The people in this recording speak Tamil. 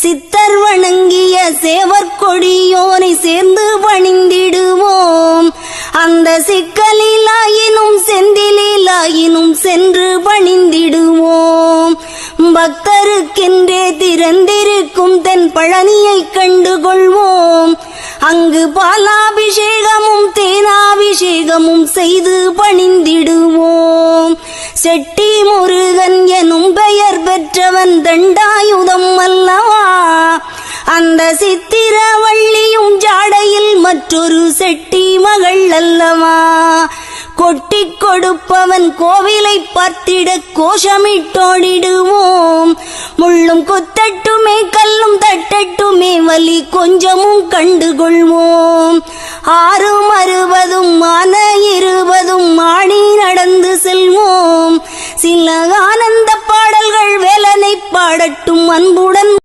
சித்தர் வணங்கிய சேவற்கொடியோனை சேர்ந்து பணிந்திடுவோம் அந்த சிக்கலிலாயினும் செந்திலாயினும் சென்று பணிந்திடுவோம் பக்தருக்கென்றே திறந்திருக்கும் தென் பழனியை கண்டுகொள்வோம். அங்கு பாலாபிஷேகமும் தேனாபிஷேகமும் செய்து பணிந்திடுவோம் செட்டி முருகன் எனும் பெயர் பெற்றவன் தண்டாயுதம் அல்லவா? அந்த சித்திரவள்ளியும் ஜாடையில் மற்றொரு செட்டி மகள் அல்லவா? கொட்டி கொடுப்பவன் கோவிலை பார்த்திட கோஷமிட்டோடிடுவோம். முள்ளும் கொத்தட்டுமே கல்லும் தட்டட்டுமே வலி கொஞ்சமும் கண்டுகொள்வோம். ஆறும் அறுபதும் மன இருபதும் ஆடி நடந்து செல்வோம். சில ஆனந்த பாடல்கள் வேலனை பாடட்டும் அன்புடன்